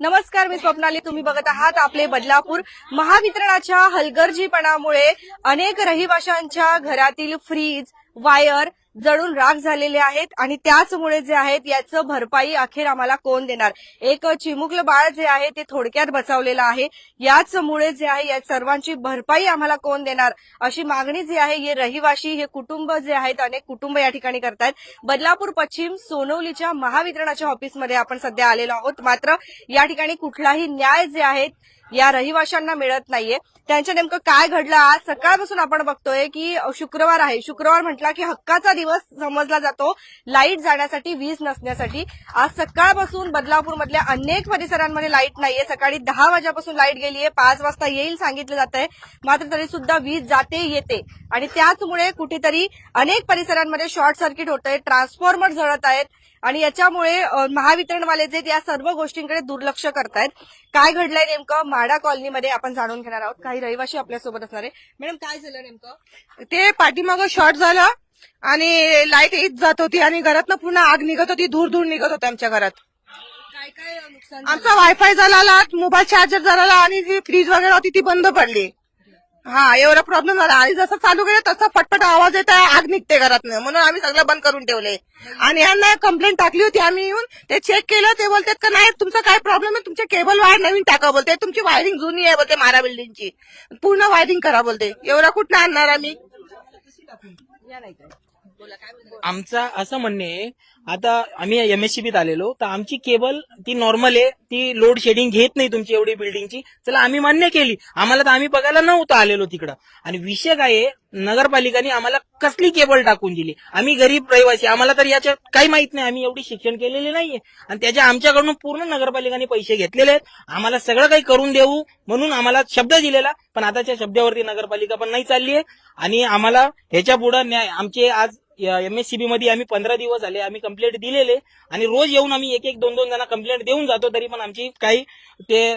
नमस्कार मी स्वप्नाली. तुम्ही बघत आहात आपले बदलापूर महावितरणाच्या हलगर्जीपणामुळे अनेक रहिवाशांच्या घरातील फ्रीज वायर जळून राख झालेले आहेत आणि त्याचमुळे जे आहेत याचं भरपाई अखेर आम्हाला कोण देणार? एक चिमुकलं बाळ जे आहे ते थोडक्यात बचावलेलं आहे. याचमुळे जे आहे या सर्वांची भरपाई आम्हाला कोण देणार? अशी मागणी जी आहे हे रहिवाशी हे कुटुंब जे आहेत अनेक कुटुंब या ठिकाणी करतायत. बदलापूर पश्चिम सोनवलीच्या महावितरणाच्या ऑफिसमध्ये आपण सध्या आलेलो आहोत. मात्र या ठिकाणी कुठलाही न्याय जे आहेत या रहिवाशांना मिळत नाहीये. त्यांच्या नेमकं काय घडलं आज? सकाळपासून आपण बघतोय की शुक्रवार आहे. शुक्रवार म्हटला की हक्काचा दिवस समजला जातो. लाइट जाण्यासाठी वीज नसण्यासाठी. आज सकाळपासून बदलापूरमधल्या अनेक परिसरांमध्ये लाइट नाहीये. सकाळी दहा वाजेपासून लाइट गेलीये. पाच वाजता येईल सांगितलं जात आहे मात्र तरी सुद्धा वीज जाते येते. आणि त्याचमुळे कुठेतरी अनेक परिसरांमध्ये शॉर्ट सर्किट होत आहे ट्रान्सफॉर्मर जळत आहेत. आणि याच्यामुळे महावितरणवाले जे या सर्व गोष्टींकडे दुर्लक्ष करतायत काय घडलंय नेमकं माडा कॉलनीमध्ये आपण जाणून घेणार आहोत. काही रहिवाशी आपल्यासोबत असणार. आहे मॅडम काय झालं नेमकं? ते पाठीमागं शॉर्ट झालं आणि लाइट येत जात होती आणि घरातनं पुन्हा आग निघत होती धूर धूर निघत होती आमच्या घरात. काय काय नुकसान आमचा वायफाय झाला मोबाईल चार्जर झाला आणि जी फ्रीज वगैरे होती ती बंद पडली. हा एवढा प्रॉब्लेम झाला. आणि जसं चालू केलं तसा पटपट आवाज येत आहे आग निघते घरातनं. म्हणून आम्ही सगळं बंद करून ठेवले. आणि यांना कंप्लेंट टाकली होती. आम्ही येऊन ते चेक केलं. ते बोलतात का नाही तुमचा काय प्रॉब्लेम आहे? तुमचे केबल वायर नवीन टाका बोलते. तुमची वायरिंग जुनी आहे बोलते मारा बिल्डिंगची पूर्ण वायरिंग करा बोलते. एवढा कुठं आणणार आम्ही? आमचा असं म्हणणे आता आम्ही एमएससीबीत आलेलो तर आमची केबल ती नॉर्मल आहे ती लोड शेडिंग घेत नाही तुमची एवढी बिल्डिंगची चला आम्ही मान्य केली. आम्हाला तर आम्ही बघायला नव्हतं आलेलो तिकडं. आणि विषय काय आहे नगरपालिकाने आम्हाला कसली केबल टाकून दिली? आम्ही गरीब रहिवासी आम्हाला तर याच्यात काही माहीत नाही. आम्ही एवढी शिक्षण केलेले नाहीये. आणि त्याच्या आमच्याकडून पूर्ण नगरपालिकाने पैसे घेतलेले आहेत. आम्हाला सगळं काही करून देऊ म्हणून आम्हाला शब्द दिलेला पण आताच्या शब्दावरती नगरपालिका पण नाही चालली आहे आणि आम्हाला ह्याच्या पुढे न्याय आमचे आज एमएससीबी मध्ये आम्ही पंधरा दिवस झाले आम्ही कंप्लेंट दिलेले आणि रोज येऊन आम्ही एक एक दोन दोन जण कंप्लेंट देऊन जातो तरी पण आमची काही ते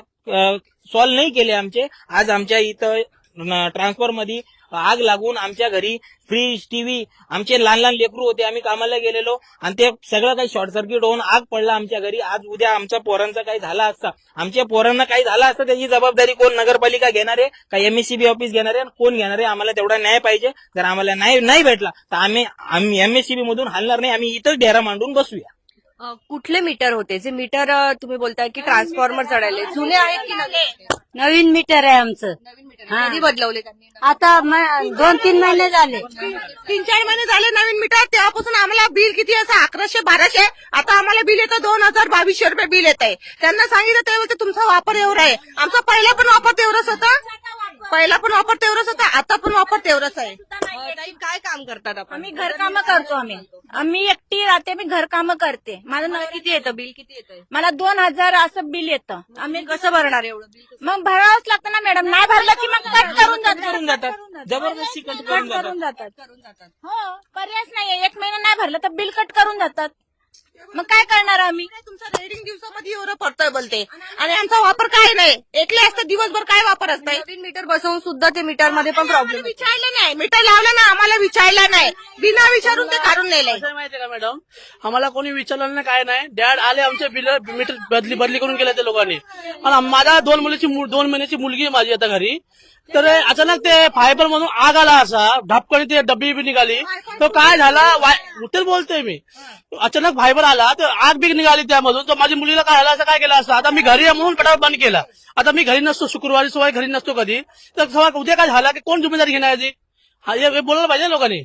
सॉल्व्ह नाही केले आमचे. आज आमच्या इथं ट्रान्सफरमध्ये आग लागून आमच्या घरी फ्रीज टीव्ही आमचे लहान लहान लेकरू होते आम्ही कामाला गेलेलो. आणि ते सगळं काही शॉर्ट सर्किट होऊन आग पडला आमच्या घरी. आज उद्या आमच्या पोरांचा काही झाला असता. आमच्या पोरांना काही झालं असतं त्याची जबाबदारी कोण नगरपालिका घेणार आहे का एमएससीबी ऑफिस घेणार आहे कोण घेणार आहे आम्हाला तेवढा न्याय पाहिजे. जर आम्हाला न्याय नाही भेटला तर आम्ही एमएससीबी मधून हलणार नाही. आम्ही इथंच डेरा मांडून बसूया. कुठले मीटर होते? जे मीटर तुम्ही बोलताय की ट्रान्सफॉर्मर चढायले. जुने आहेत की नवीन? नवीन मीटर आहे आमचं. नवीन मीटर. कधी बदलवले त्यांनी? आता म- दोन तीन महिने झाले. तीन चार महिने झाले नवीन मीटर. तेव्हापासून आम्हाला बिल किती असं अकराशे बाराशे. आता आम्हाला बिल येतं दोन हजार बावीसशे रुपये बिल येत आहे त्यांना सांगितलं ते बोलते तुमचा वापर एवढा आहे. आमचा पहिला पण वापर तेवढाच होता. पहिला पण वापर तेवढाच होता आता पण वापर तेवढाच आहे. अ, ताई, काय काम करतात आपण? आम्ही घरकामं करतो आम्ही. आम्ही एकटी राहते मी घरकामं करते. माझं मला नवरा किती येतं? बिल किती येतं मला दोन हजार असं बिल येतं. आम्ही कसं भरणार? एवढं? बिल मग भरावंच लागतं ना मॅडम नाही भरलं की मग कट करून करून जातात. जातात. जबरदस्ती कट कट करून करून जातात जातात. करून जातात. हो पर्यायच नाहीये. एक महिना नाही भरलं तर बिल कट करून जातात. मग काय करणार आम्ही? तुमचा रेडिंग दिवसामध्ये एवढं पडतंय बोलते. आणि आमचा वापर काय नाही. एकले असतं दिवसभर काय वापर असतंय नवीन मीटर बसवून सुद्धा ते मीटरमध्ये पण प्रॉब्लेम विचारलं नाही. मीटर लावलं ना आम्हाला विचारलं नाही. बिना विचारून ते काढून कसं आहे माहितीये का मॅडम आम्हाला कोणी विचारलं नाही काय नाही. डॅड आले आमचे बिल मीटर बदली बदली करून गेले त्या लोकांनी. आणि माझा दोन मुलीची मु- दोन महिन्याची मुलगी आहे माझी आता घरी. तर अचानक ते फायबर मधून आग आला असा. ढपकणी ते डब्बी बी निघाली. तो काय झाला? वाय- उत्तर बोलतोय मी. अचानक फायबर आला तर आग बी निघाली त्यामधून. तर माझी मुलीला काय झालं असं काय केलं असं? आता मी घरी आहे म्हणून पटापट बंद केला. आता मी घरी नसतो शुक्रवारी शिवाय घरी नसतो कधी. तर उद्या काय झाला की कोण जिम्मेदारी घेणार याची? हे बोलायला पाहिजे लोकांनी.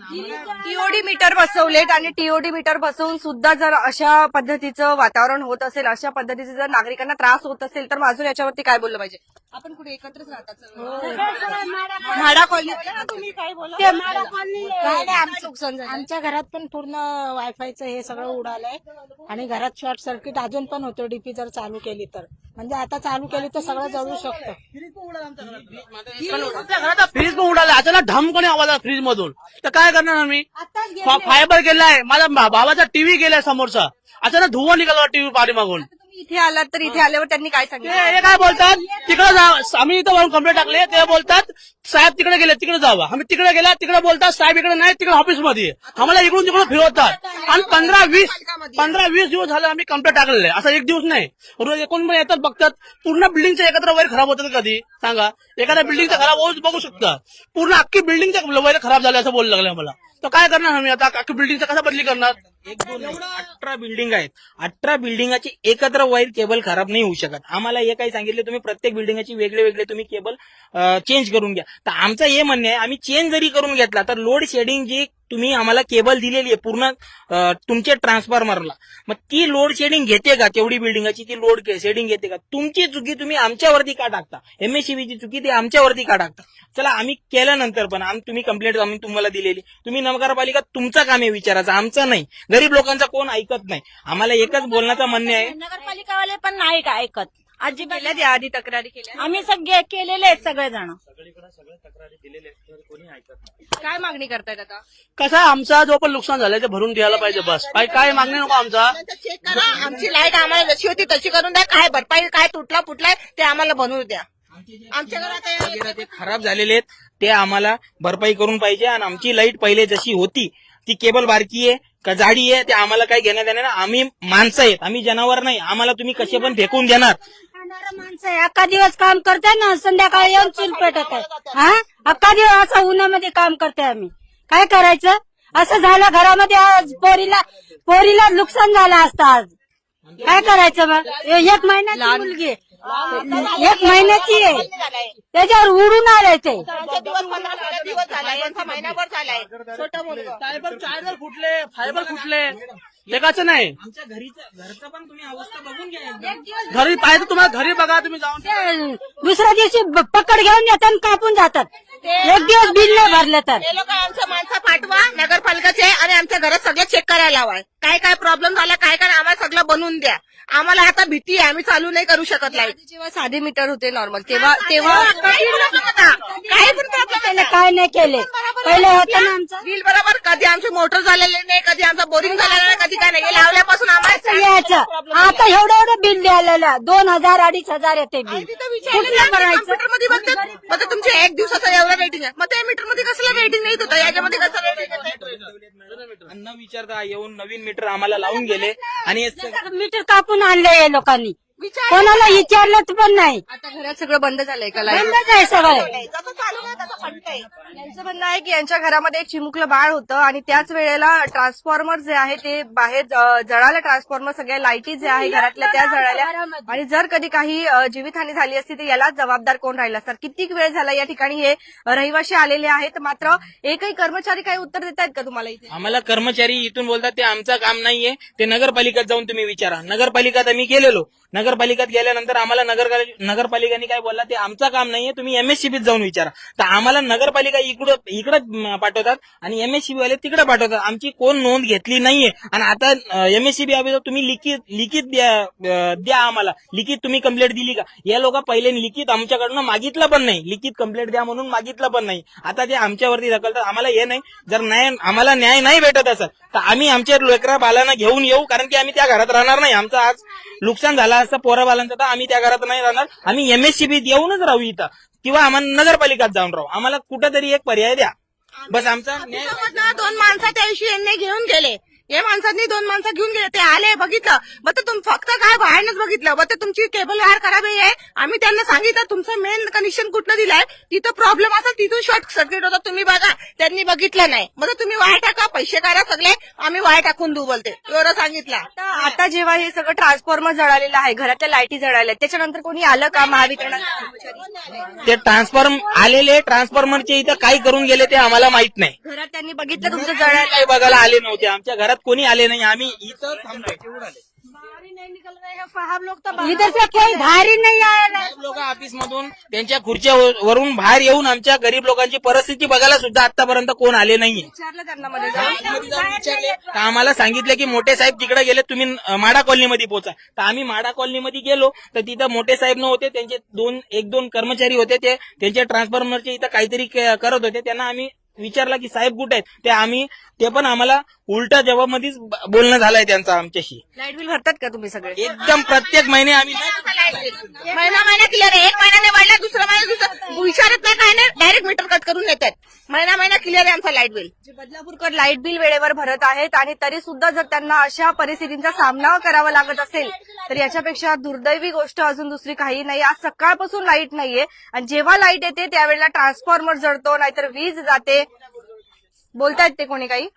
टीओडी मीटर बसवलेत आणि टीओडी मीटर बसवून सुद्धा जर अशा पद्धतीचं वातावरण होत असेल अशा पद्धतीचे जर नागरिकांना त्रास होत असेल तर अजून याच्यावरती काय बोललं पाहिजे? आपण कुठे एकत्रच राहतात सर्व? म्हाडा कॉलनी तुम्ही काय बोला? काय नाही, आमचं नुकसान झालं. आमच्या घरात पण पूर्ण वायफायचं हे सगळं उडालंय. आणि घरात शॉर्ट सर्किट अजून पण होतो डीपी जर चालू केली तर. म्हणजे आता चालू केली तर सगळं जळू शकतं. आमच्या घरात फ्रीज पण उडाला. अचानक ढमकोणी आवाज फ्रीज मधून तर काय करणार आम्ही? फायबर गेलाय. माझ्या भा- भावाचा टीव्ही गेलाय समोरचा. अचानक धुवा निघाला टीव्ही पाठी मागून इथे आलात तर इथे आल्यावर त्यांनी काय ते सांगितलं? हे काय बोलतात? तिकडे जा. आम्ही इथं वरून कंप्लेंट टाकले. ते बोलतात साहेब तिकडे गेले तिकडे जावा. आम्ही तिकडे गेला तिकडे बोलतात साहेब इकडे नाही तिकडे ऑफिसमध्ये. आम्हाला इकडून तिकडे फिरवतात. आणि पंधरा वीस पंधरा वीस दिवस झाले आम्ही कंप्लेंट टाकलेले. असं एक दिवस नाही. रोज एकूण पण येतात बघतात. पूर्ण बिल्डिंगचे एकत्र वैर खराब होतात कधी? सांगा. एखाद्या बिल्डिंगचा खराब होऊच बघू शकता. पूर्ण अख्खी बिल्डिंगच्या वैर खराब झाले असं बोलू लागले आम्हाला. तर काय करणार आम्ही आता? अख्खी बिल्डिंगचा कसा बदली करणार? एक दोन अठरा बिल्डिंग आहेत. अठरा बिल्डिंगाची एकत्र वायर केबल खराब नाही होऊ शकत. आम्हाला हे काही सांगितले तुम्ही प्रत्येक बिल्डिंगाची वेगळे वेगळे तुम्ही केबल चेंज करून घ्या. तर आमचं हे म्हणणं आहे आम्ही चेंज जरी करून घेतला तर लोड शेडिंग जी तुम्ही आम्हाला केबल दिलेली आहे पूर्ण तुमच्या ट्रान्सफॉर्मरला. मग ती लोड शेडिंग घेते का तेवढी बिल्डिंगाची? ती लोड शेडिंग घेते का? तुमची चुकी तुम्ही आमच्यावरती का टाकता? एमएससीबीची चुकी ती आमच्यावरती का टाकता? चला आम्ही केल्यानंतर पण आम्ही तुम्ही कंप्लेंट आम्ही तुम्हाला दिलेली. तुम्ही नगरपालिका तुमचं काम आहे विचारायचं आमचं नाही. गरीब लोकांचा कोण ऐकत नाही? आम्हाला एकच बोलण्याचं म्हणणे आहे. नगरपालिकावाले पण नाही का ऐकत? अजिबात केल्या त्या आधी तक्रारी केल्या? आम्ही सगळे केलेले आहेत सगळेजण. काय मागणी करतायत आता? कसा आमचा जो पण नुकसान झालंय ते भरून द्यायला पाहिजे बस. काय काय मागणी नको आमचा? चेक करा. आमची लाइट आम्हाला जशी होती तशी करून द्या. काय भरपाई काय तुटला फुटलाय ते आम्हाला बनवू द्या. आमच्या घरात आहे- वगैरे ते खराब झालेले आहेत. ते आम्हाला भरपाई करून पाहिजे. आणि आमची लाइट पहिले जशी होती ती केबल बारकी आहे का जाडी आहे ते आम्हाला काही घेण्यात येणार नाही. आम्ही माणसं आहेत. आम्ही जनावर नाही. आम्हाला तुम्ही कसे पण फेकून देणार. खाणारं माणसं आहे. अख्खा दिवस काम करते ना संध्याकाळी येऊन चूल पेटत आहे हा? अख्खा दिवस असं उन्हामध्ये काम करते आम्ही. काय करायचं? असं झालं घरामध्ये आज पोरीला पोरीला नुकसान झालं असतं आज. काय करायचं मग? एक महिन्याची मुलगी आहे. एक महिन्याची आहे. त्याच्यावर उडून आलंय ते दिवस यांचा महिनाभर झालाय. छोटं मुलगा. फायबर चार्जर फुटले फायबर फुटले. एकाच नाही. आमच्या घरीचं घरचं पण तुम्ही अवस्था बघून घ्या एकदा. घरी पाहिजे तुम्हाला घरी बघा तुम्ही जाऊन. ते दुसऱ्या दिवशी ब- पकड घेऊन येतात आणि कापून जातात. एक दिवस बिल नाही भरलं तर. ते लोक आमचं माणसं पाठवा नगरपालिकाचे आणि आमच्या घरात सगळं चेक करायला लावाय काय काय प्रॉब्लेम झाला काय काय आम्हाला सगळं बनवून द्या. आम्हाला आता भीती आहे. आम्ही चालू नाही करू शकत लाइट आधी जेव्हा साधे मीटर होते नॉर्मल तेव्हा तेव्हा काही पण प्रॉब्लेम काय नाही केले. पहिले होतं ना आमचं? बिल बरोबर. कधी आमचे मोटर झालेले नाही कधी आमचा बोरिंग झालेला नाही कधी काय नाही हे लावल्यापासून आम्हाला यायचं. आता एवढं एवढं बिल द्यायला दोन हजार अडीच हजार येते बिल. कुठलं भरायचं? कम्प्युटरमध्ये बघतात. मग ते तुमचे एक दिवसाचा एवढा रेटिंग आहे. मग त्या मीटरमध्ये कसलं रेटिंग नाही होतं याच्यामध्ये कसं रेटिंग आणि न विचारता येऊन नवीन मीटर आम्हाला लावून गेले. आणि हे मीटर कापून आणलंय या लोकांनी. कोणाला विचारलं पण नाही. आता घरात सगळं बंद झालंय का लाइट बंदच आहे सगळं. यांचं म्हणणं आहे की यांच्या घरामध्ये एक चिमुकलं बाळ होतं आणि त्याच वेळेला ट्रान्सफॉर्मर जे आहे ते बाहेर ज- जळालं ट्रान्सफॉर्मर सगळ्या लाईटी जे आहे घरातल्या त्या जळाल्या. आणि जर कधी काही अ, जीवितहानी झाली असती तर यालाच जबाबदार कोण राहिला असतात कित्येक वेळ झाला या ठिकाणी हे रहिवाशी आलेले आहेत? मात्र एकही कर्मचारी काही उत्तर देत आहेत का तुम्हाला इथे? आम्हाला कर्मचारी इथून बोलतात ते आमचं काम नाहीये. ते नगरपालिकेत जाऊन तुम्ही विचारा. नगरपालिकात आम्ही गेलेलो. नगरपालिकेत गेल्यानंतर आम्हाला नगर नगरपालिकाने काय बोलला ते आमचं काम नाहीये तुम्ही एमएससीबीत जाऊन विचारा. तर आम्हाला नगरपालिका इकडं इकडं पाठवतात आणि एमएससीबी वाले तिकडे पाठवतात. आमची कोण नोंद घेतली नाहीये. आणि आता एमएससीबी अभिযোग तुम्ही लिखित लिखित द्या द्या आम्हाला. लिखित तुम्ही कंप्लेंट दिली का? या लोक पहिले लिखित आमच्याकडनं मागितलं पण नाही. लिखित कंप्लेंट द्या म्हणून मागितलं पण नाही. आता ते आमच्यावरती ढकलतात. आम्हाला हे नाही. जर न्याय आम्हाला न्याय नाही भेटत असं तर आम्ही आमच्या लेकरा बालांना घेऊन येऊ. कारण की आम्ही त्या घरात राहणार नाही. आमचं आज नुकसान झालं असं पोरा बालांचं तर आम्ही त्या घरात नाही राहणार. आम्ही एमएससीबीत येऊनच राहू इथं. किंवा आम्हाला नगरपालिकात जाऊन राहू. आम्हाला कुठेतरी एक पर्याय द्या. बस आमचा न्याय दोन माणसं त्या दिवशी यांनी घेऊन गेले. हे माणसांनी दोन माणसं घेऊन गेले ते आले बघितलं. मग ते तुम फक्त काय बाहेरच बघितलं? मग ते तुमची केबल वायर खराब आहे. आम्ही त्यांना सांगितलं तुमचं मेन कनेक्शन कुठलं दिलंय? तिथं प्रॉब्लेम असेल तिथून शॉर्ट सर्किट होता तुम्ही बघा. त्यांनी बघितलं नाही. मग तुम्ही वायर टाका पैसे काढा सगळे. आम्ही वायर टाकून देऊ बोलते. एवढं सांगितलं. आता आता जेव्हा हे सगळं ट्रान्सफॉर्मर जळालेलं आहे घरातल्या लाईटी जळाल्या आहेत, त्याच्यानंतर कोणी आलं का महावितरणाचे कर्मचारी ते ट्रान्सफॉर्म आलेले ट्रान्सफॉर्मरचे इथं काय करून गेले ते आम्हाला माहीत नाही. घरात त्यांनी बघितलं तुमचं जळालं. काही बघायला आले नव्हते. आमच्या घरात कोणी आले नाही आम्ही इथं. इधर से कोई धारी नहीं आया लोक ऑफिस मधून त्यांच्या खुर्च्या वरून बाहेर येऊन आमच्या गरीब लोकांची परिस्थिती बघायला सुद्धा आतापर्यंत कोण आले नाहीये. विचारलं त्यांना मध्ये जाऊन. मध्ये जाऊन विचारले. तर आम्हाला सांगितलं की मोठे साहेब तिकडे गेले तुम्ही अं, माडा कॉलनीमध्ये पोहोचा तर आम्ही माडा कॉलनीमध्ये गेलो तर तिथं मोठे साहेब नव्हते त्यांचे दोन एक दोन कर्मचारी होते ते. त्यांच्या ट्रान्सफॉर्मरचे इथं काहीतरी क- करत होते. त्यांना आम्ही विचारला की साहेब कुठे आहेत? ते आम्ही ते पण आम्हाला उलटा जवाबमध्येच ब- बोलणं झालंय त्यांचं आमच्याशी. लाइट बिल भरतात का तुम्ही सगळे? एकदम प्रत्येक महिने आम्ही महिना महिना क्लिअर आहे. एक महिना नाही वाढला दुसरा महिना दुसरा. विचारत नाही काय नाही. डायरेक्ट मीटर कट करून नेतात. महिना महिना क्लिअर आहे आमचा लाइट बिल. जे बदलापूरकर लाइट बिल वेळेवर भरत आहेत आणि तरी सुद्धा जर त्यांना अशा परिस्थितींचा सामना करावा लागत असेल तर याच्यापेक्षा दुर्दैवी गोष्ट अजून दुसरी काही नाही. आज सकाळपासून लाइट नाहीये. आणि जेव्हा लाइट येते त्यावेळेला ट्रान्सफॉर्मर जळतो नाहीतर वीज जाते. बोलतायत ते कोणी काही?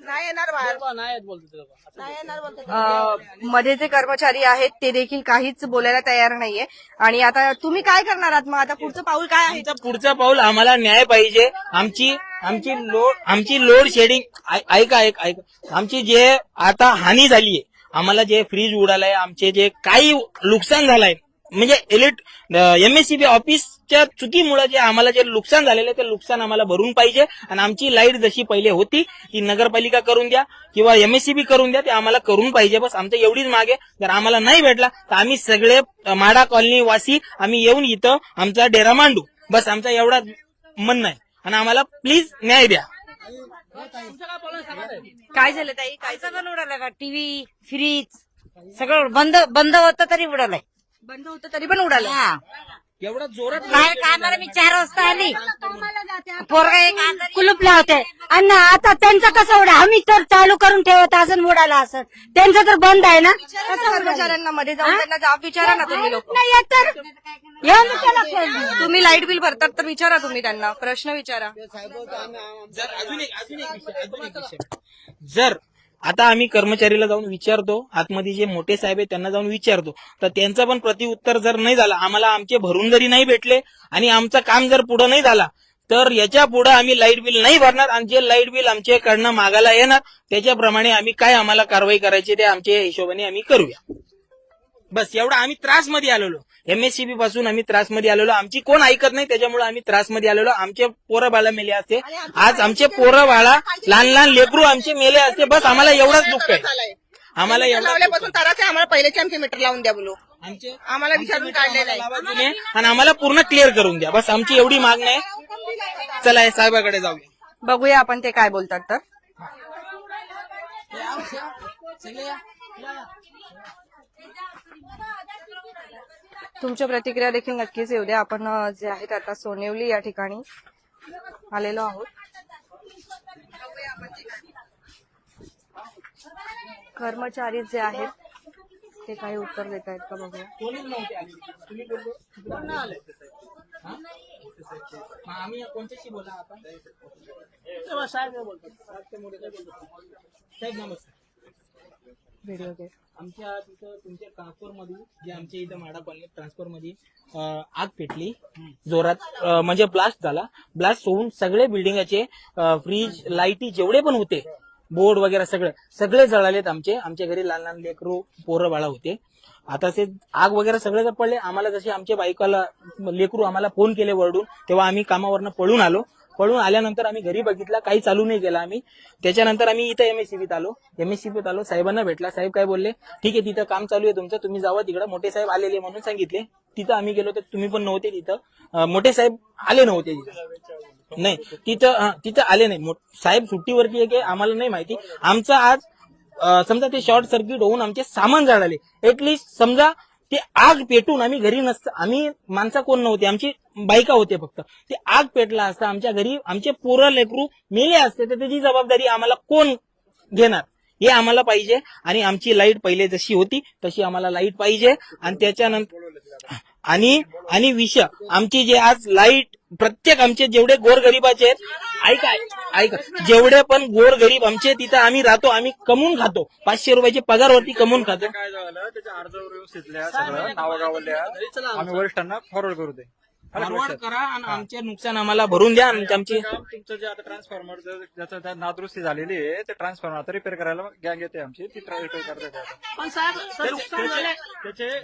नाही येणार बाहेर. नाही बोलतो येणार मध्ये जे कर्मचारी आहेत ते देखील काहीच बोलायला तयार नाहीये. आणि आता तुम्ही काय करणार आहात मग? आता पुढचं पाऊल काय आहे? आमचं पुढचं पाऊल आम्हाला न्याय पाहिजे. आमची आमची लोड आमची लोड शेडिंग ऐका ऐका ऐका. आमची जे आता हानी झालीये आम्हाला जे फ्रीज उडालाय आमचे जे काही नुकसान झालंय म्हणजे इलेक्ट एमएससीबी ऑफिसच्या चुकीमुळे जे आम्हाला जे नुकसान झालेलं आहे ते नुकसान आम्हाला भरून पाहिजे. आणि आमची लाइट जशी पहिले होती ती नगरपालिका करून द्या किंवा एमएससीबी करून द्या ते आम्हाला करून पाहिजे. बस आमचं एवढीच मागे. जर आम्हाला नाही भेटला तर आम्ही सगळे माडा कॉलनी वासी आम्ही येऊन इथं आमचा डेरा मांडू. बस आमचा एवढा म्हणणं आहे आणि आम्हाला प्लीज न्याय द्या. काय झालं ताई? काय पण उडाला का? टीव्ही फ्रीज सगळं बंद बंद होतं तरी उडालंय. बंद होतं तरी पण उडालं. एवढा जोरात बाहेर कामाला मी चार वाजता आली. पोरगा एक कुलूप लावते आणि आता त्यांचं कसं उडा? आम्ही तर चालू करून ठेवत असं उडाला असं. त्यांचं तर बंद आहे ना? कर्मचाऱ्यांना मध्ये जाऊन त्यांना जाब विचारा ना तुम्ही लोक. नाही येत तर. येऊन त्याला खेळू. तुम्ही लाइट बिल भरतात तर विचारा तुम्ही त्यांना. प्रश्न विचारा. जर अजून एक अजून एक विषय अजून एक विषय. जर आता आम्ही कर्मचारीला जाऊन विचारतो आतमध्ये जे मोठे साहेब आहेत त्यांना जाऊन विचारतो. तर त्यांचं पण प्रतिउत्तर जर नाही झालं आम्हाला आमचे भरून जरी नाही भेटले आणि आमचं काम जर पुढे नाही झाला तर याच्यापुढे आम्ही लाइट बिल नाही भरणार आणि जे लाइट बिल आमच्याकडनं मागायला येणार त्याच्याप्रमाणे आम्ही काय आम्हाला कारवाई करायची ते आमच्या हिशोबाने आम्ही करूया. बस एवढा आम्ही त्रासमध्ये आलेलो. एमएससीबी पासून आम्ही त्रासमध्ये आलेलो. आमची कोण ऐकत नाही त्याच्यामुळे आम्ही त्रासमध्ये आलेलो. आमचे पोरं बाळा मेले असते. आज आमचे पोरं बाळा लहान लहान लेकरू आमचे मेले असते. बस आम्हाला एवढाच दुःख आहे. आम्हाला लावल्यापासून ताराचे आम्हाला पहिलेचे आमचे मीटर लावून द्या बोलू. आमचे? आम्हाला विचारून काढले नाही. जुने. आणि आम्हाला पूर्ण क्लिअर करून द्या. बस आमची एवढी मागणी आहे. चला साहेबाकडे जाऊया. बघूया आपण ते काय बोलतात तर. तुमच्या प्रतिक्रिया देखील नक्कीच येऊ द्या. आपण अ, जे आहेत आता सोनेवली या ठिकाणी आलेलो आहोत. कर्मचारी जे आहेत ते काही उत्तर देत आहेत का बघूया? आम्ही. कोणत्याशी बोला आपण साहेब हे? साहेब नमस्कार. व्हिडिओ आमच्या तिथं तुमच्या ट्रान्सफरमध्ये जे आमच्या इथं माडा कॉलनी ट्रान्सफरमध्ये अं, आग पेटली. जोरात अं, म्हणजे ब्लास्ट झाला. ब्लास्ट होऊन सगळे बिल्डिंगाचे फ्रीज लाईटी जेवढे पण होते बोर्ड वगैरे सगळे सगळे जळालेत आमचे. आमच्या घरी लहान लहान लेकरू पोरं बाळा होते. आता ते आग वगैरे सगळे जर पडले आम्हाला जसे आमच्या बायकाला लेकरू आम्हाला फोन केले वरडून तेव्हा आम्ही कामावरनं पळून आलो. पळून आल्यानंतर आम्ही घरी बघितला काही चालू नाही केला आम्ही. त्याच्यानंतर आम्ही इथं एमएससीबीत आलो. एमएससीबीत आलो. साहेबांना भेटला. साहेब काय बोलले ठीक आहे तिथं काम चालू आहे तुमचं. तुम्ही जावा तिकडं. मोठे साहेब आलेले म्हणून सांगितले. तिथं आम्ही गेलो तर तुम्ही पण नव्हते तिथं. मोठे साहेब आले नव्हते तिथं. नाही तिथं तिथं आले नाही. साहेब सुट्टीवरती आहे की आम्हाला नाही माहिती. आमचं आज समजा ते शॉर्ट सर्किट होऊन आमचे सामान जाळाले. एटलीस्ट समजा ते आग पेटून आम्ही घरी नसतं आम्ही माणसं कोण नव्हते. आमची बायका होते फक्त. ते आग पेटला असता आमच्या घरी आमचे पोरं लेकरू मेले असते तर त्याची जबाबदारी आम्हाला कोण घेणार? हे आम्हाला पाहिजे आणि आमची लाइट पहिले जशी होती तशी आम्हाला लाइट पाहिजे. आणि त्याच्यानंतर आणि आणि विष. आमची जे आज लाइट प्रत्येक आमचे जेवढे गोरगरीबाचे आहेत ऐका ऐका. जेवढे पण गोरगरीब आमचे तिथं आम्ही राहतो आम्ही कमवून खातो. पाचशे रुपयाचे पगारवरती कमवून खातो. काय झालं? त्याच्या अर्ज व्यवस्थित आम्ही वरिष्ठांना फॉरवर्ड करू दे. लक्षात? करा आणि आमचे नुकसान आम्हाला भरून द्या आणि आमची काम, तुमचं जे आता ट्रान्सफॉर्मर ज्याचं नादुरुस्ती झालेली आहे ते ट्रान्सफॉर्मर आता रिपेअर करायला गँग येते आमची. ती रिपेअर करते. पण साहेब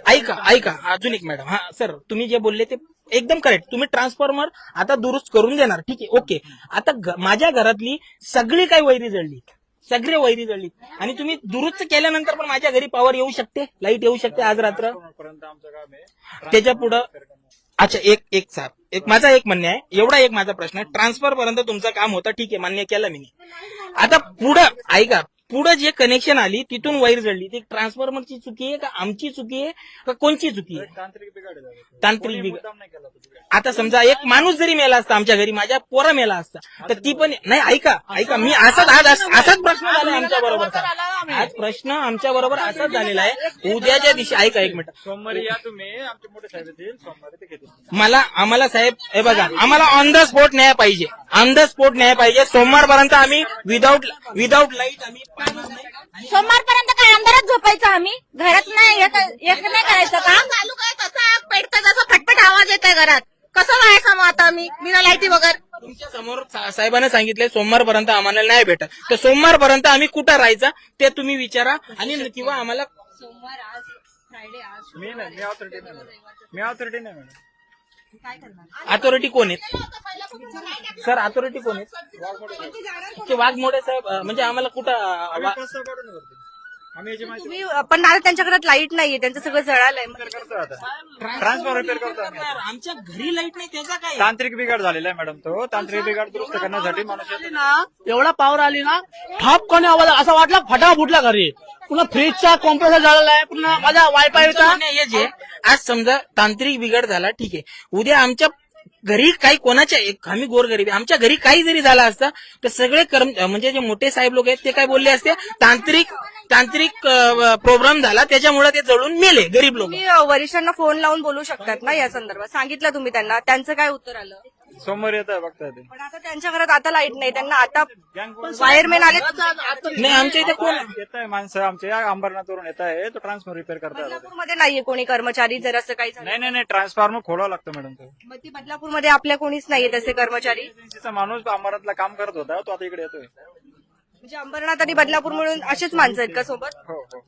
ऐका ऐका अजून एक मॅडम हा सर तुम्ही जे बोलले ते एकदम करेक्ट तुम्ही ट्रान्सफॉर्मर आता दुरुस्त करून देणार. ठीक आहे ओके आता माझ्या घरातली सगळी काही वैरी जळली. सगळे वैरी जळली. आणि तुम्ही दुरुस्त केल्यानंतर पण माझ्या घरी पॉवर येऊ शकते? लाइट येऊ शकते आज रात्र? पर्यंत आमचं काम आहे. त्याच्या पुढं अच्छा एक एक साहेब. एक माझा एक म्हणणे आहे. एवढा एक माझा प्रश्न आहे. ट्रान्सफर पर्यंत तुमचं काम होतं. ठीक आहे मान्य केलं मी. आता पुढं ऐका. पुढं जे कनेक्शन आली तिथून वायर जळली. ती ट्रान्सफॉर्मरची चुकी आहे का आमची चुकी आहे का कोणची चुकी आहे? तांत्रिक बिघाड. तांत्रिक कोणी बिघाड. मुद्दाम नाही केला तो बिघाड. आता समजा एक माणूस जरी मेला असता आमच्या घरी माझ्या पोरा मेला असता तर ती पण नाही ऐका ऐका मी असाच आज असाच प्रश्न झाला आमच्या बरोबर. आज प्रश्न आमच्या बरोबर असाच झालेला आहे. उद्याच्या दिवशी ऐका एक मिनिट. सोमवारी या तुम्ही आमचे मोठे साहेब येतील सोमवारी ते घेतील. मला आम्हाला साहेब हे बघा आम्हाला ऑन द स्पॉट न्याय पाहिजे. ऑन द स्पॉट न्याय पाहिजे. सोमवारपर्यंत आम्ही विदाऊट विदाऊट लाइट आम्ही. सोमवारपर्यंत काय अंधारात झोपायचं आम्ही? घरात नाही एक एक नाही करायचं का चालू काय? तसा पेटतं जसं फटफट आवाज येत आहे घरात. कसं व्हायचं मग आता आम्ही? बिना लाईटी वगैरे. तुमच्यासमोर सा- साहेबांनी सांगितले सोमवारपर्यंत आम्हाला नाही भेटत. तर सोमवारपर्यंत आम्ही कुठं राहायचं ते तुम्ही विचारा. आणि किंवा आम्हाला मी नाही मी ऑथॉरिटी नाही मॅडम. मी ऑथॉरिटी नाही मॅडम. अथॉरिटी कोण आहेत? सर अथॉरिटी कोण आहेत ते वाघमोडे साहेब अं, म्हणजे आम्हाला कुठं अं, आम्ही वा- प्रस्ताव काढून वरती. आम्ही याची माहिती तुम्ही पण आता त्यांच्या घरात लाइट नाहीये त्यांचं सगळं जळालंय रिपेअर करतो आता ट्रान्सफॉर्मर रिपेअर करतो आम्ही आता. आमच्या घरी लाइट नाही त्याचा काय तांत्रिक बिघाड झालेला आहे मॅडम तो तांत्रिक बिघाड दुरुस्त करण्यासाठी माणूस येतो. आली ना एवढा पॉवर आली ना ठॉपकने आवाज आला. असं वाटलं फटा फुटला घरी पुन्हा फ्रीजचा कॉम्प्रेसर झालेला आहे पुन्हा माझा वायफायचा म्हणणं हे जे आज समजा तांत्रिक बिघड झाला ठीक आहे उद्या आमच्या घरी काही कोणाच्या एक- आम्ही गोरगरीब आहे. आमच्या घरी काही जरी झाला असता तर सगळे कर्म म्हणजे जे मोठे साहेब लोक आहेत ते काय बोलले असते? तांत्रिक तांत्रिक प्रोग्राम झाला त्याच्यामुळे ते जळून मेले गरीब लोक. वरिष्ठांना फोन लावून बोलू शकतात ना या संदर्भात? सांगितलं तुम्ही त्यांना. त्यांचं काय उत्तर आलं? सोमवारी येत आहे बघता ते. पण आता त्यांच्या घरात आता लाइट नाही त्यांना आता वायरमॅन आले. नाही. आमच्या इथे कोण? येत आहे माणसं आमचे या अंबरनाथवरून येत आहे तो ट्रान्सफॉर्मर रिपेअर करतात मध्ये नाहीये कोणी कर्मचारी जर असं काही झालं. नाही नाही नाही ट्रान्सफॉर्मर खोलावं लागतं मॅडम तो. मग ती बदलापूरमध्ये आपल्या कोणीच नाहीये तसे कर्मचारी. एजन्सीचा माणूस अंबरनाथला काम करत होता तो आता इकडे येतोय. म्हणजे अंबरनाथ आणि बदलापूर मिळून असेच माणसं आहेत का सोबत? हो हो.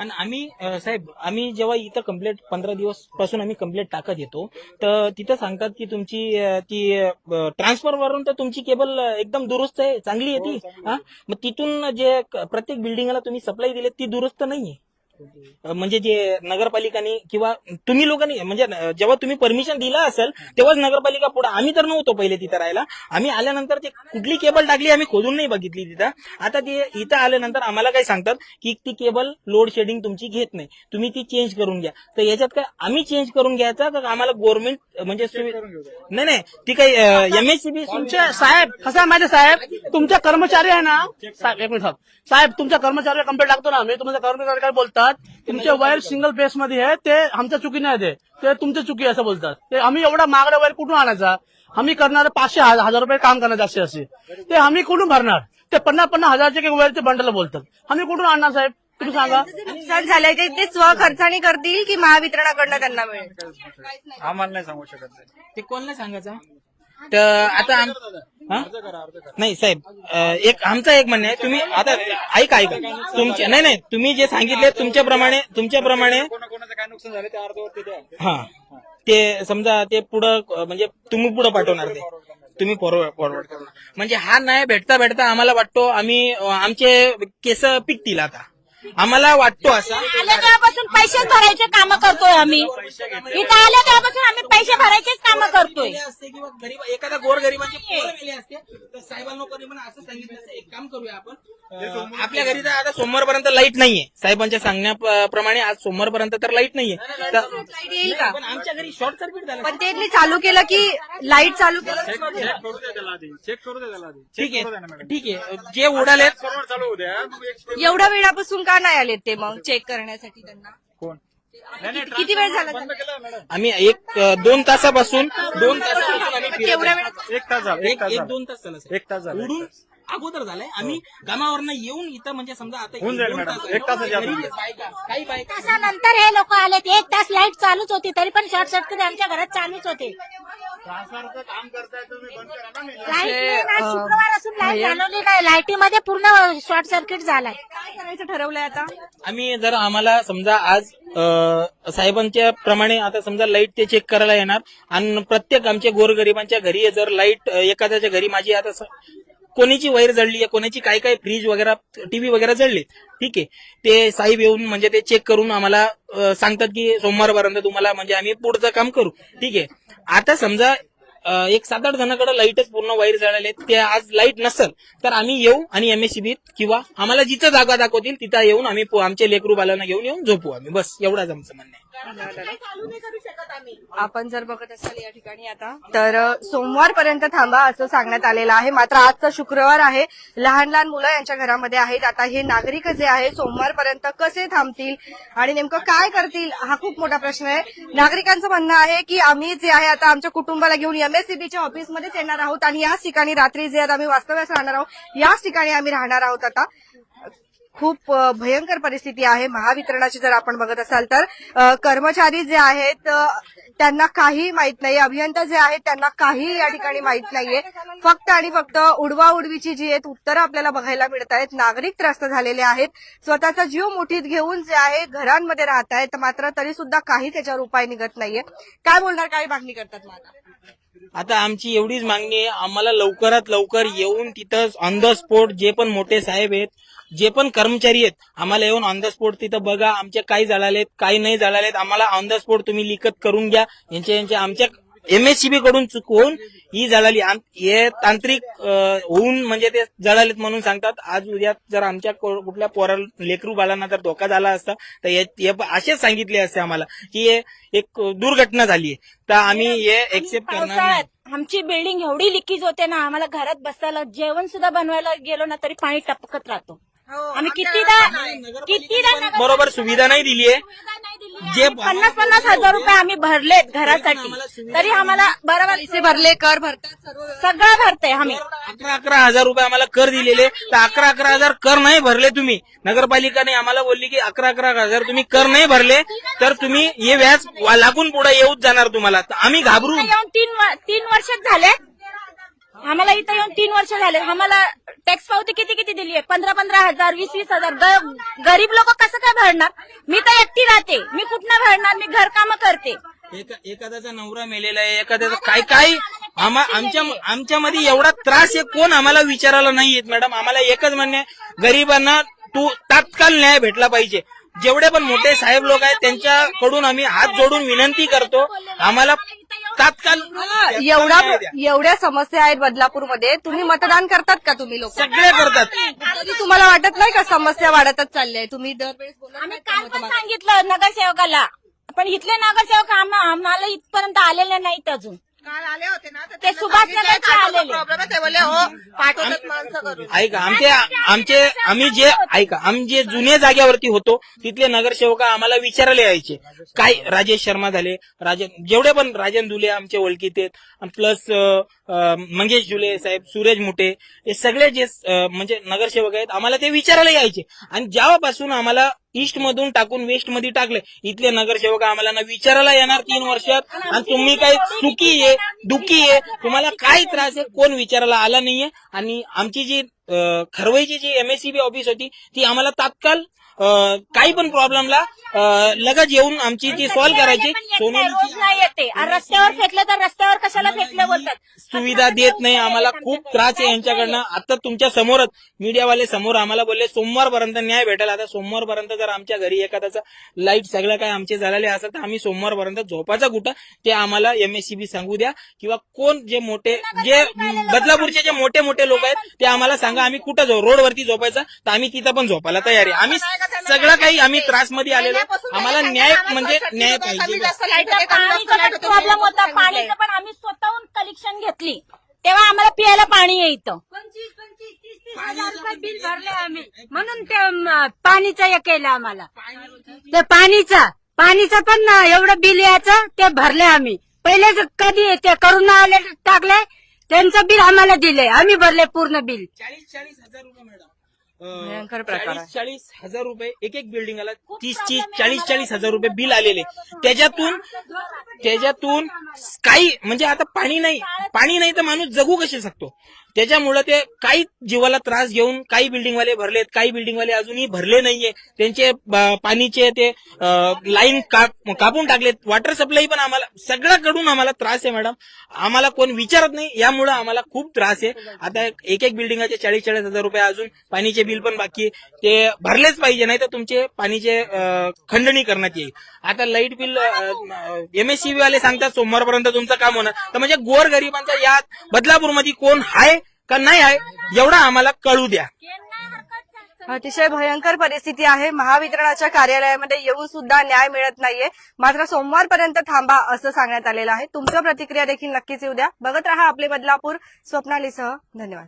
आणि आम्ही साहेब आम्ही जेव्हा इथं कंप्लेंट पंधरा दिवसपासून आम्ही कंप्लेंट टाकत येतो तर तिथं सांगतात की तुमची ती ट्रान्सफर वरून तर तुमची केबल एकदम दुरुस्त आहे चांगली आहे ती हा मग तिथून जे प्रत्येक बिल्डिंगला तुम्ही सप्लाय दिली ती दुरुस्त नाहीये. म्हणजे जे नगरपालिकानी किंवा तुम्ही लोकांनी म्हणजे जेव्हा तुम्ही परमिशन दिलं असेल तेव्हाच नगरपालिका पुढे. आम्ही तर नव्हतो पहिले तिथं राहायला. आम्ही आल्यानंतर ते कुठली केबल टाकली आम्ही खोदून नाही बघितली तिथं. आता ते इथं आल्यानंतर आम्हाला काय सांगतात की ती केबल लोड शेडिंग तुमची घेत नाही. तुम्ही ती चेंज करून घ्या. तर याच्यात काय आम्ही चेंज करून घ्यायचा का आम्हाला गव्हर्नमेंट म्हणजे नाही नाही. ती काही एमएससीबी तुमचे साहेब कसं आहे साहेब? तुमच्या कर्मचारी आहे ना? साहेब एक मिनिट. साहेब तुमच्या कर्मचाऱ्याला कंप्लेंट लागतो ना? आम्ही तुमच्या कर्मचारी काय बोलतात तुमचे वायर सिंगल बेस मध्ये आहे ते आमच्या चुकी नाही ते. ते तुमच्या चुकी आहे असं बोलतात. ते आम्ही एवढा महागडा वायर कुठून आणायचा? आम्ही करणार पाचशे हजार हजार रुपये काम करणार जास्तीत जास्त. ते आम्ही कुठून भरणार? ते पन्नास पन्नास हजारचे काही वायरचे बंडल बोलतात. आम्ही कुठून आणणार साहेब? तुम्ही सांगा. नुकसान झालंय ते ते स्वखर्चाने करतील की महावितरणाकडनं त्यांना मिळेल? आम्हाला नाही सांगू शकत ते. ते कोणाला सांगायचं? तर आता आम- हा? नाही साहेब अं, एक आमचं एक म्हणणं आहे तुम्ही आता ऐका ऐका. तुमच्या नाही नाही तुम्ही जे सांगितले तुमच्याप्रमाणे तुमच्याप्रमाणे कोणाकोणाचं काय नुकसान झालं ते अर्धवट ते द्या. हा. ते समजा ते पुढं अं, म्हणजे तुम्ही पुढं पाठवणार ते. तुम्ही फॉरवर्ड फॉरवर्ड करणार. म्हणजे हा नाही भेटता भेटता आम्हाला वाटतो आम्ही अं, आमचे केस पिकतील आता. आम्हाला वाटतो असा. आले तेव्हापासून पैसेच भरायचे काम करतोय आम्ही. इथं आले तेव्हापासून आम्ही पैसे भरायचेच काम करतोय. गेले असते किंवा गरीब एखाद्या गोर गरिबांचे पोरं गेले असते तर साहेबांना कोणी पण असं सांगितलं असतं, एक काम करूया आपण. अं, आपल्या घरी तर आता सोमवारपर्यंत लाइट नाहीये. साहेबांच्या सांगण्याप्रमाणे आज सोमवारपर्यंत तर लाइट नाहीये. तर- लाइट येईल का? पण आमच्या घरी शॉर्ट सर्किट झालं. पण त्यांनी चालू केलं की लाइट चालू केलं. चेक करू द्या त्याला आधी. चेक करू द्या त्याला आधी. ठीक आहे. ठीक आहे. जे उडाले सर्व्हर चालू होऊ द्या. मग एक- एवढ्या वेळापासून का नाही आले ते मग चेक करण्यासाठी त्यांना? कोण? किती वेळ झाला आम्ही एक अं, दोन तासापासून दोन तासापासून आम्ही फिरत तेवढ्या आहे. वेळात एक तास झाला एक एक तास एक झाला. दोन तास झाला साहेब. एक तास झाला उडून अगोदर झालाय. आम्ही कामावरनं येऊन इथं म्हणजे समजा आता होऊन जाईल दोन मॅडम. तास- एक तासाच्या आत घरी होऊन बायका काही बायका तासानंतर हे लोक आले एक तास लाइट चालूच होती तरी पण शॉर्ट सर्किट आमच्या घरात चालूच होते. लाइट नाही ना, शुक्रवार असून लाइट घालवली नाही. लाईटीमध्ये पूर्ण शॉर्ट सर्किट झालाय. काय करायचं ठरवलंय आता? आम्ही जर आम्हाला समजा आज अ, साहेबांच्या प्रमाणे आता समजा लाइट ते चेक करायला येणार. आणि प्रत्येक आमच्या गोरगरिबांच्या घरी जर लाइट एखाद्याच्या घरी माझी आता स- कोणाची वायर जळली आहे कोणाची काय काय फ्रीज वगैरे टीव्ही वगैरे जळली ठीक आहे. ते साहेब येऊन म्हणजे ते चेक करून आम्हाला सांगतात की सोमवारपर्यंत तुम्हाला म्हणजे आम्ही पुढचं काम करू. ठीक आहे. आता समजा एक सात आठ जणांकडे लाईटच पूर्ण वायर जळाले ते आज लाइट नसेल तर आम्ही येऊ आणि एमएससीबीत किंवा आम्हाला जिथं जागा दाखवतील तिथं येऊन आम्ही आमचे लेकरू बालांना घेऊन येऊन झोपू आम्ही. बस एवढाच आमचं म्हणणं आहे. आपण जर बघत असाल या ठिकाणी आता तर सोमवारपर्यंत थांबा असं सांगण्यात आलेलं आहे. मात्र आजचा शुक्रवार आहे. लहान लहान मुलं यांच्या घरामध्ये आहेत. आता हे नागरिक जे आहे सोमवारपर्यंत कसे थांबतील आणि नेमकं काय करतील हा खूप मोठा प्रश्न आहे. नागरिकांचं म्हणणं आहे की आम्ही जे आहे आता आमच्या कुटुंबाला घेऊन एमएससीबीच्या ऑफिसमध्येच येणार आहोत आणि याच ठिकाणी रात्री जे आम्ही वास्तव्यास राहणार आहोत याच ठिकाणी आम्ही राहणार आहोत आता. खूप भयंकर परिस्थिती आहे. महावितरणाची जर आपण बघत असाल तर कर्मचारी जे आहेत त्यांना काही माहीत नाही. अभियंता जे आहेत त्यांना काही या ठिकाणी माहीत नाहीये. फक्त आणि फक्त उडवा उडवीची जी आहेत उत्तरं आपल्याला बघायला मिळत आहेत. नागरिक त्रस्त झालेले आहेत. स्वतःचा जीव मुठीत घेऊन जे आहे घरांमध्ये राहत आहेत. मात्र तरी सुद्धा काही त्याच्यावर उपाय निघत नाहीये. काय बोलणार? काही मागणी करतात मला आता आमची एवढीच मागणी आहे. आम्हाला लवकरात लवकर येऊन तिथं ऑन द स्पॉट जे पण मोठे साहेब आहेत जे पण कर्मचारी आहेत आम्हाला येऊन ऑन द स्पॉट तिथं बघा. आमचे काय जळालेत काय नाही जळालेत. आम्हाला ऑन द स्पॉट तुम्ही लिखत करून घ्या. यांच्या यांच्या आमच्या एमएससीबी कडून चुकवून ही जळाली हे तांत्रिक होऊन म्हणजे ते जळालेत म्हणून सांगतात. आज उद्या जर आमच्या कुठल्या पोरा लेकरू बाळांना जर धोका झाला असता तर हे- हे असेच सांगितले असते आम्हाला की हे एक दुर्घटना झाली आहे तर आम्ही हे एक्सेप्ट करणार आमची बिल्डिंग एवढी लिकेज होते ना आम्हाला घरात बसायला जेवण सुद्धा बनवायला गेलो ना तरी पाणी टपकत राहतो. आम्ही कितीदा कितीदा बरोबर सुविधा नाही दिली आहे जे पन्नास पन्नास हजार रुपये आम्ही भरलेत घरासाठी. तरी आम्हाला बरोबर भरले कर भरतात सगळं भरतंय आम्ही. अकरा अकरा हजार रुपये आम्हाला कर दिलेले. तर अकरा अकरा हजार कर नाही भरले तुम्ही. नगरपालिकाने आम्हाला बोलली की अकरा अकरा हजार तुम्ही कर नाही भरले तर तुम्ही हे व्याज लागून पुढे येऊच जाणार तुम्हाला. तर आम्ही घाबरू इथं येऊन तीन व- तीन वर्ष झाले आम्हाला इथं येऊन तीन वर्ष झाले. आम्हाला टॅक्स पावती किती किती दिली आहे? पंधरा पंधरा हजार वीस वीस हजार. गरीब लोक कसं काय भरणार? मी तर एकटी राहते. मी कुठनं भरणार? मी घरकाम करते. एखाद्याचा नवरा मेलेला आहे. एखाद्याचा काय काय? आम्हा आमच्या आमच्यामध्ये एवढा त्रास आहे कोण आम्हाला विचारायला नाही येत मॅडम. आम्हाला एकच म्हणणे गरीबांना गरिबांना तू तात्काळ न्याय भेटला पाहिजे. जेवढे पण मोठे साहेब लोक आहेत त्यांच्याकडून आम्ही हात जोडून विनंती करतो. आम्हाला तात्काळ एवढा एवढ्या समस्या आहेत बदलापूरमध्ये. तुम्ही मतदान करतात का तुम्ही लोक? सगळे करतात. तरी तुम्हाला वाटत नाही का समस्या वाढतच चालल्या आहे तुम्ही दरवेळेस बोलत आम्ही नाही काल पण सांगितलं नगरसेवकाला. पण इथले नगरसेवक आम्हा- आम्हाला इथपर्यंत आलेले नाहीत अजून. काल आले होते ना तर ते त्यांना सुभाष सांगितलं, नगरचे काय आलेले. प्रॉब्लेम आहे? ते बोलले हो पाठवतात माणसं करून. ऐका आमचे आमचे आम्ही जे ऐका आम्ही जे जुने जागेवरती होतो तिथले नगरसेवक आम्हाला विचारायला यायचे. काय राजेश शर्मा झाले राजन जेवढे पण राजन दुले आमचे ओळखीत आहेत प्लस मंगेश जुले साहेब सूरज मुठे हे सगळे जे अं, म्हणजे नगरसेवक आहेत आम्हाला ते विचारायला यायचे. आणि जेव्हापासून आम्हाला ईस्ट मधून टाकून वेस्टमध्ये टाकले. इथले नगरसेवक आम्हाला ना विचारायला येणार तीन वर्षात. आणि तुम्ही काही सुखी आहे दुखी आहे तुम्हाला काय त्रास आहे कोण विचारायला आला नाहीये. आणि आमची जी खरवईची जी एमएससीबी ऑफिस होती ती आम्हाला तात्काळ काही पण प्रॉब्लेमला लगेच येऊन आमची ती सॉल्व्ह करायची. नाही येते. आणि रस्त्यावर फेकलं तर रस्त्यावर कशाला फेकलं बोलतात? सुविधा देत नाही. आम्हाला खूप त्रास आहे यांच्याकडनं. आता तुमच्या समोरच मीडियावाले समोर आम्हाला बोलले सोमवारपर्यंत न्याय भेटेल. आता सोमवारपर्यंत जर आमच्या घरी एखाद्याचा लाइट सगळं काय आमचे झालेले असेल तर आम्ही सोमवारपर्यंत झोपाचा कुठं? ते आम्हाला एमएससीबी सांगू द्या. किंवा कोण जे मोठे जे बदलापूरचे जे मोठे मोठे लोक आहेत ते आम्हाला सांगा आम्ही कुठं जाऊ रोडवरती झोपायचं? तर आम्ही तिथं पण झोपायला तयार आहे. आम्ही सगळं काही आम्ही त्रासमध्ये आलेलो. आम्हाला न्याय म्हणजे न्याय पाहिजे. प्रॉब्लेम होता? पाणीचं पण आम्ही स्वतःहून कलेक्शन घेतली. तेव्हा आम्हाला पियाला पाणी आहे इथं पंचवीस पंचवीस तीस तीस हजार रुपये बिल भरले आम्ही. म्हणून ते पाणीचं हे केलं आम्हाला. ते पाणीचं पाणीचं पण ना एवढं बिल यायचं ते भरले आम्ही. पहिलेच कधी ते करोना आले टाकले त्यांचं बिल आम्हाला दिले. आम्ही भरले पूर्ण बिल. चाळीस चाळीस हजार रुपये मॅडम. भयंकर प्रकार आहे. चाळीस चाळीस हजार रुपये एक एक बिल्डिंगला तीस तीस चाळीस चाळीस हजार रुपये बिल आलेले. त्याच्यातून त्याच्यातून काही म्हणजे आता पाणी नाही. पाणी नाही तर माणूस जगू कसे शकतो? त्याच्यामुळे ते काही जीवाला त्रास घेऊन काही बिल्डिंगवाले भरलेत काही बिल्डिंगवाले अजूनही भरले नाहीये. त्यांचे पाणीचे ते लाईन कापून टाकलेत. वॉटर सप्लाय पण आम्हाला सगळ्याकडून आम्हाला त्रास आहे मॅडम. आम्हाला कोण विचारत नाही यामुळे आम्हाला खूप त्रास आहे. आता एक एक बिल्डिंगाचे चाळीस चाळीस हजार रुपये अजून पाणीचे बिल पण बाकी आहे. ते भरलेच पाहिजे नाही तर तुमचे पाणीचे खंडणी करण्यात येईल. आता लाइट बिल एमएससीबी वाले सांगतात सोमवारपर्यंत तुमचं काम होणार. तर म्हणजे गोर गरिबांचा या बदलापूरमध्ये कोण आहे का नाही आहे? एवढा आम्हाला कळू द्या. अतिशय भयंकर परिस्थिती आहे. महावितरणाच्या कार्यालयामध्ये येऊन सुद्धा न्याय मिळत नाहीये. मात्र सोमवारपर्यंत थांबा असं सांगण्यात आलेलं आहे. तुमच्या प्रतिक्रिया देखील नक्कीच येऊ द्या. बघत राहा आपले बदलापूर. स्वप्नालीसह धन्यवाद.